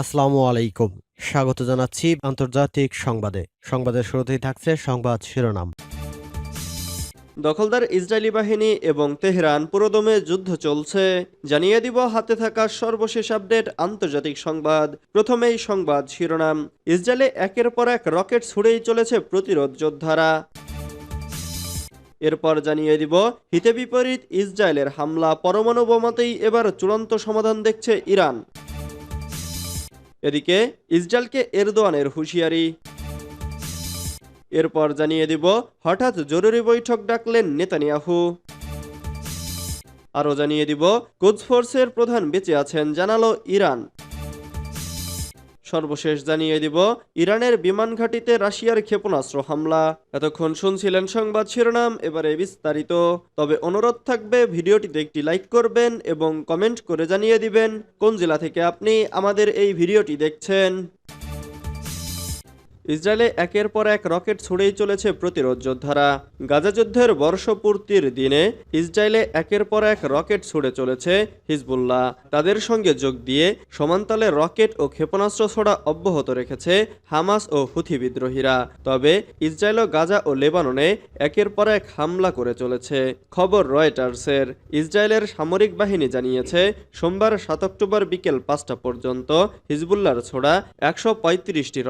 আসসালামু আলাইকুম। স্বাগত জানাচ্ছি আন্তর্জাতিক সংবাদে। সংবাদের শুরুতেই থাকছে সংবাদ শিরোনাম। দখলদার ইসরায়েলি বাহিনী এবং তেহরান পুরোদমে যুদ্ধ চলছে। জানিয়ে দিব হাতে থাকা সর্বশেষ আপডেট আন্তর্জাতিক সংবাদ। প্রথমেই সংবাদ শিরোনাম। ইসরায়েলে একের পর এক রকেট ছুড়েই চলেছে প্রতিরোধ যোদ্ধারা। এরপর জানিয়ে দিব, হিতে বিপরীত ইসরায়েলের হামলা, পরমাণু বোমাতেই এবার চূড়ান্ত সমাধান দেখছে ইরান। এদিকে ইসরায়েলকে এরদোয়ানের হুঁশিয়ারি। এরপর জানিয়ে দিব, হঠাৎ জরুরি বৈঠক ডাকলেন নেতানিয়াহু। আরও জানিয়ে দিব কোচ ফোর্সের প্রধান বেঁচে আছেন, জানালো ইরান। সর্বশেষ জানিয়ে দিব, ইরানের বিমান ঘাটিতে রাশিয়ার ক্ষেপণাস্ত্র হামলা। এতক্ষণ শুনছিলেন সংবাদ শিরোনাম, এবারে বিস্তারিত। তবে অনুরোধ থাকবে, ভিডিওটিতে একটি লাইক করবেন এবং কমেন্ট করে জানিয়ে দিবেন, কোন জেলা থেকে আপনি আমাদের এই ভিডিওটি দেখছেন। ইসরায়েলে একের পর এক রকেট ছুড়েই চলেছে প্রতিরোধ যোদ্ধারা। গাজা যুদ্ধের বর্ষপূর্তির দিনে ইসরায়েলে একের পর এক রকেট ছুড়ে চলেছে হিজবুল্লাহ। তাদের সঙ্গে যোগ দিয়ে সমান্তালে রকেট ও ক্ষেপণাস্ত্র ছোড়া অব্যাহত রেখেছে হামাস ও হুথি বিদ্রোহীরা। তবে ইসরায়েল ও গাজা ও লেবাননে একের পর এক হামলা করে চলেছে, খবর রয়টার্সের। ইসরায়েলের সামরিক বাহিনী জানিয়েছে, সোমবার সাত অক্টোবর বিকেল পাঁচটা পর্যন্ত হিজবুল্লাহর ছোড়া একশো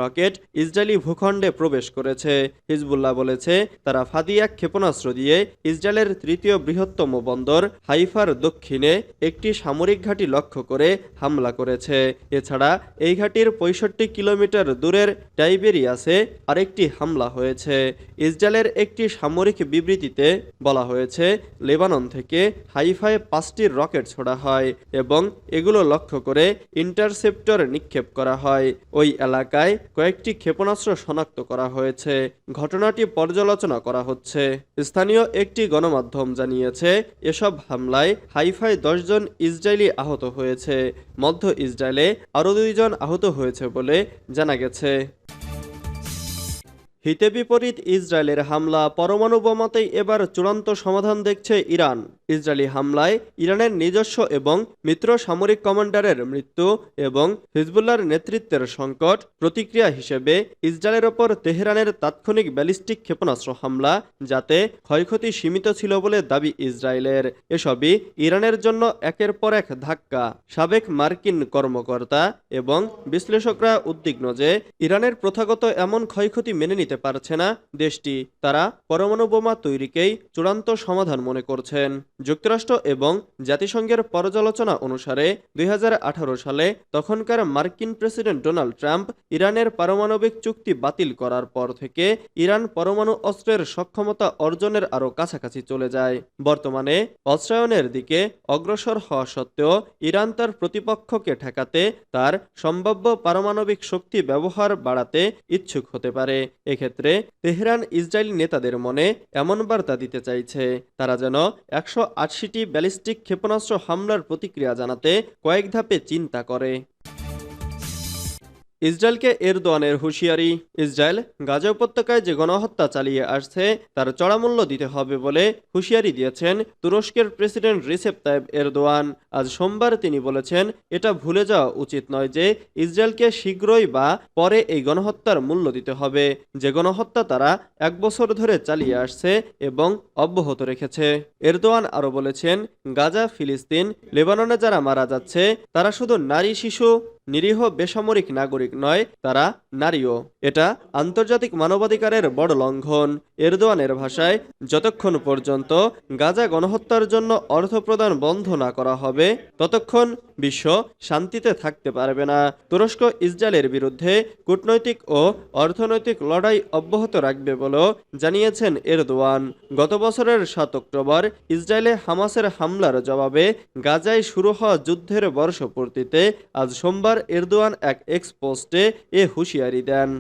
রকেট ইসরায়েলি ভূখণ্ডে প্রবেশ করেছে। হিজবুল্লাহ বলেছে, তারা ফাদিয়া ক্ষেপণাস্ত্র দিয়ে ইসরায়েলের তৃতীয় বৃহত্তম বন্দর হাইফার দক্ষিণে একটি সামরিক ঘাঁটি লক্ষ্য করে হামলা করেছে। এছাড়া এই ঘাঁটির পঁয়ষট্টি কিলোমিটার দূরের টাইবেরিয়াসে আরেকটি হামলা হয়েছে। ইসরায়েলের একটি সামরিক বিবৃতিতে বলা হয়েছে, লেবানন থেকে হাইফায় পাঁচটি রকেট ছোড়া হয় এবং এগুলো লক্ষ্য করে ইন্টারসেপ্টর নিক্ষেপ করা হয়। ওই এলাকায় কয়েকটি ক্ষেপণাস্ত্র শনাক্ত করা হয়েছে। ঘটনাটি পর্যালোচনা করা হচ্ছে। স্থানীয় একটি গণমাধ্যম জানিয়েছে, এসব হামলায় হাইফায় দশজন ইসরায়েলি আহত হয়েছে। মধ্য ইসরায়েলে আরও দুইজন আহত হয়েছে বলে জানা গেছে। হিতে বিপরীত ইসরায়েলের হামলা পরমাণু বোমাতেই এবার চূড়ান্ত সমাধান দেখছে ইরান। ইসরায়েলি হামলায় ইরানের নিজস্ব এবং মিত্র সামরিক কমান্ডারের মৃত্যু এবং হিজবুল্লার নেতৃত্বের সংকট প্রতিক্রিয়া হিসেবে ইসরায়েলের ওপর তেহরানের তাৎক্ষণিক ব্যালিস্টিক ক্ষেপণাস্ত্র হামলা, যাতে ক্ষয়ক্ষতি সীমিত ছিল বলে দাবি ইসরায়েলের। এসবই ইরানের জন্য একের পর এক ধাক্কা। সাবেক মার্কিন কর্মকর্তা এবং বিশ্লেষকরা উদ্বিগ্ন যে ইরানের প্রথাগত এমন ক্ষয়ক্ষতি মেনে নিতে পারছে না, দেশটি তারা পরমাণু বোমা তৈরিকেই চূড়ান্ত সমাধান মনে করছেন। যুক্তরাষ্ট্র এবং জাতিসংঘের পর্যালোচনা অনুসারে দুই সালে তখনকার মার্কিন প্রেসিডেন্ট ডোনাল্ড ট্রাম্প ইরানের পারমাণবিক চুক্তি বাতিল করার পর থেকে ইরান পরমাণু অস্ত্রের সক্ষমতা অর্জনের আরও কাছাকাছি চলে যায়। বর্তমানে অস্ত্রায়নের দিকে অগ্রসর হওয়া সত্ত্বেও ইরান তার প্রতিপক্ষকে ঠেকাতে তার সম্ভাব্য পারমাণবিক শক্তি ব্যবহার বাড়াতে ইচ্ছুক হতে পারে। এক্ষেত্রে তেহরান ইসরায়েলি নেতাদের মনে এমন বার্তা দিতে চাইছে। তারা যেন একশো আশিটি ব্যালিস্টিক ক্ষেপণাস্ত্র হামলার প্রতিক্রিয়া জানাতে কয়েক ধাপে চিন্তা করে। ইসরায়েলকে এরদোয়ানের হুঁশিয়ারি, ইসরায়েল গাজা উপত্যকায় যে গণহত্যা চালিয়ে আসছে, তার চড়ামূল্য দিতে হবে বলে হুঁশিয়ারি দিয়েছেন তুরস্কের প্রেসিডেন্ট রিসেপ তাইব এরদোয়ান। আজ সোমবার তিনি বলেছেন, এটা ভুলে যাওয়া উচিত নয় যে ইসরায়েলকে শীঘ্রই বা পরে এই গণহত্যার মূল্য দিতে হবে। যে গণহত্যা তারা এক বছর ধরে চালিয়ে আসছে এবং অব্যাহত রেখেছে। এরদোয়ান আরও বলেছেন, গাজা, ফিলিস্তিন, লেবাননে যারা মারা যাচ্ছে, তারা শুধু নারী, শিশু নিরীহ বেসামরিক নাগরিক নয় তারা নারীও। এটা আন্তর্জাতিক মানবাধিকারের বড় লঙ্ঘন। এরদোয়ানের ভাষায়, যতক্ষণ পর্যন্ত গাজা গণহত্যার জন্য অর্থ প্রদান বন্ধ না করা হবে, ততক্ষণ বিশ্ব শান্তিতে থাকতে পারবে না। তুরস্ক, ইসরায়েলের বিরুদ্ধে কূটনৈতিক ও অর্থনৈতিক লড়াই অব্যাহত রাখবে বলেও জানিয়েছেন এরদোয়ান। গত বছরের সাত অক্টোবর, ইসরায়েলে হামাসের হামলার জবাবে গাজায় শুরু হওয়া যুদ্ধের বর্ষপূর্তিতে আজ সোমবার এরদোয়ান এক এক্স পোস্টে এ হুঁশিয়ারি দেন।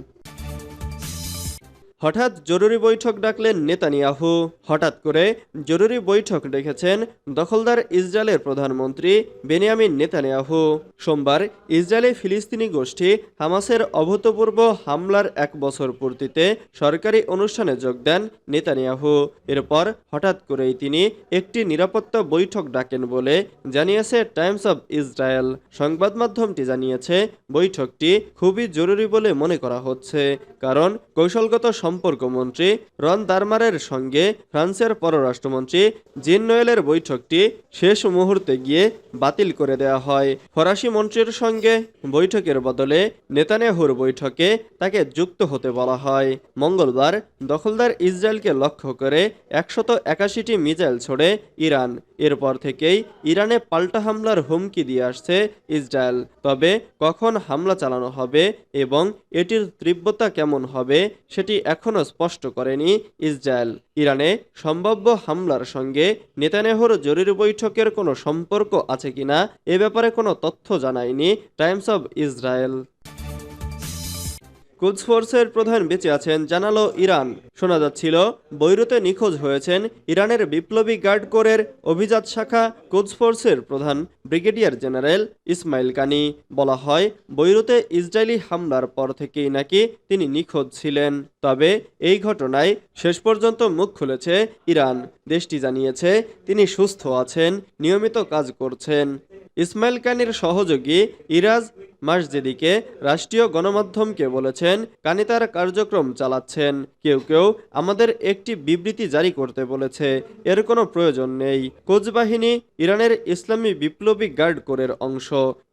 হঠাৎ জরুরি বৈঠক ডাকলেন নেতানিয়াহু। হঠাৎ করে জরুরি বৈঠক ডেকেছেন দখলদার ইসরায়েলের প্রধানমন্ত্রী বেনিয়ামিন নেতানিয়াহু। সোমবার ইসরায়েলি ফিলিস্তিনি গোষ্ঠী হামাসের অভূতপূর্ব হামলার এক বছর পূর্তিতে সরকারি অনুষ্ঠানে যোগ দেন নেতানিয়াহু। এরপর হঠাৎ করেই তিনি একটি নিরাপত্তা বৈঠক ডাকেন বলে জানিয়েছে টাইমস অব ইসরায়েল। সংবাদ মাধ্যমটি জানিয়েছে, বৈঠকটি খুবই জরুরি বলে মনে করা হচ্ছে, কারণ কৌশলগত সম্পর্ক মন্ত্রী রন দারমারের সঙ্গে ফ্রান্সের পররাষ্ট্রমন্ত্রী জিন নোয়েলের বৈঠকটি শেষ মুহূর্তে গিয়ে বাতিল করে দেওয়া হয়। ফরাসি মন্ত্রীর সঙ্গে বৈঠকের বদলে নেতানেহুর বৈঠকে তাকে যুক্ত হতে বলা হয়। মঙ্গলবার দখলদার ইসরায়েলকে লক্ষ্য করে একশত একাশিটি মিজাইল ছোড়ে ইরান। এরপর থেকেই ইরানে পাল্টা হামলার হুমকি দিয়ে আসছে ইসরায়েল। তবে কখন হামলা চালানো হবে এবং এটির তীব্রতা কেমন হবে সেটি এখনও স্পষ্ট করেনি ইসরায়েল। ইরানে সম্ভাব্য হামলার সঙ্গে নেতানেহর জরুরি বৈঠকের কোনো সম্পর্ক আছে কিনা এ ব্যাপারে কোনো তথ্য জানায়নি টাইমস অব ইসরায়েল। কুদস ফোর্সের প্রধান বেঁচে আছেন, জানালো ইরান। শোনা যাচ্ছিল, বৈরুতে নিখোঁজ হয়েছেন ইরানের বিপ্লবী গার্ড কোরের অভিজাত শাখা কুদস ফোর্সের প্রধান ব্রিগেডিয়ার জেনারেল ইসমাইল কানি বলা হয়, বৈরুতে ইসরায়েলি হামলার পর থেকেই নাকি তিনি নিখোঁজ ছিলেন। তবে এই ঘটনায় শেষ পর্যন্ত মুখ খুলেছে ইরান। দেশটি জানিয়েছে, তিনি সুস্থ আছেন, নিয়মিত কাজ করছেন। ইসমাইল কানির সহযোগী ইরাজ মাসজেদিকে রাষ্ট্রীয় গণমাধ্যমকে বলেছেন কানে তার কার্যক্রম চালাচ্ছেন। কেউ কেউ আমাদের একটি বিবৃতি জারি করতে বলেছে, এর কোনো প্রয়োজন নেই। কোচবাহিনী ইরানের ইসলামী বিপ্লবী গার্ড কোরের অংশ।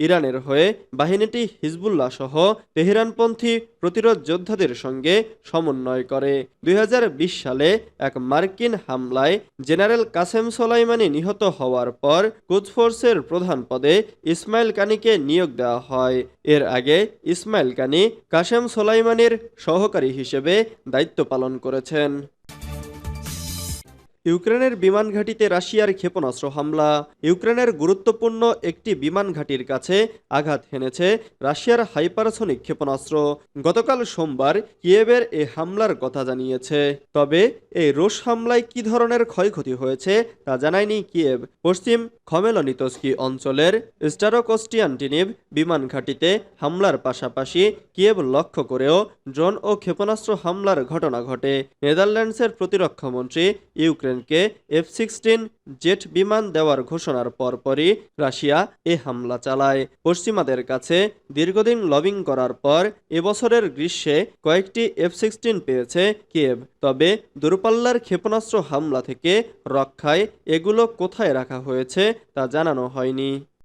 ইরানের হয়ে বাহিনীটি হিজবুল্লাহ সহ তেহরানপন্থী প্রতিরোধ যোদ্ধাদের সঙ্গে সমন্বয় করে। দুই হাজার বিশ সালে এক মার্কিন হামলায় জেনারেল কাসেম সোলাইমানি নিহত হওয়ার পর কুচফোর্সের প্রধান পদে ইসমাইল কানিকে নিয়োগ দেওয়া হয়। এর আগে ইসমাইল কানি কাসেম সোলাইমানির সহকারী হিসেবে দায়িত্ব পালন করেছেন। ইউক্রেনের বিমান ঘাঁটিতে রাশিয়ার ক্ষেপণাস্ত্র হামলা। ইউক্রেনের গুরুত্বপূর্ণ একটি বিমান ঘাঁটির কাছে আঘাত হেনেছে রাশিয়ার হাইপারসনিক ক্ষেপণাস্ত্র। গতকাল সোমবার কিয়েভের এ হামলার কথা জানিয়েছে। তবে এই রুশ হামলায় কি ধরনের ক্ষয়ক্ষতি হয়েছে তা জানায়নি কিয়েভ। পশ্চিম খমেলনিতস্কি অঞ্চলের স্টারোকোস্টিয়ান্টিনিভ বিমান ঘাঁটিতে হামলার পাশাপাশি কিয়েভ লক্ষ্য করেও ড্রোন ও ক্ষেপণাস্ত্র হামলার ঘটনা ঘটে। নেদারল্যান্ডসের প্রতিরক্ষামন্ত্রী ইউক্রেনকে এফ সিক্সটিন জেট বিমান দেওয়ার ঘোষণার পরপরই রাশিয়া এ হামলা চালায়। পশ্চিমাদের কাছে দীর্ঘদিন লবিং করার পর এবছরের গ্রীষ্মে কয়েকটি এফ সিক্সটিন পেয়েছে কিয়েভ। তবে দূরপাল্লার ক্ষেপণাস্ত্র হামলা থেকে রক্ষায় এগুলো কোথায় রাখা হয়েছে তা জানানো হয়নি।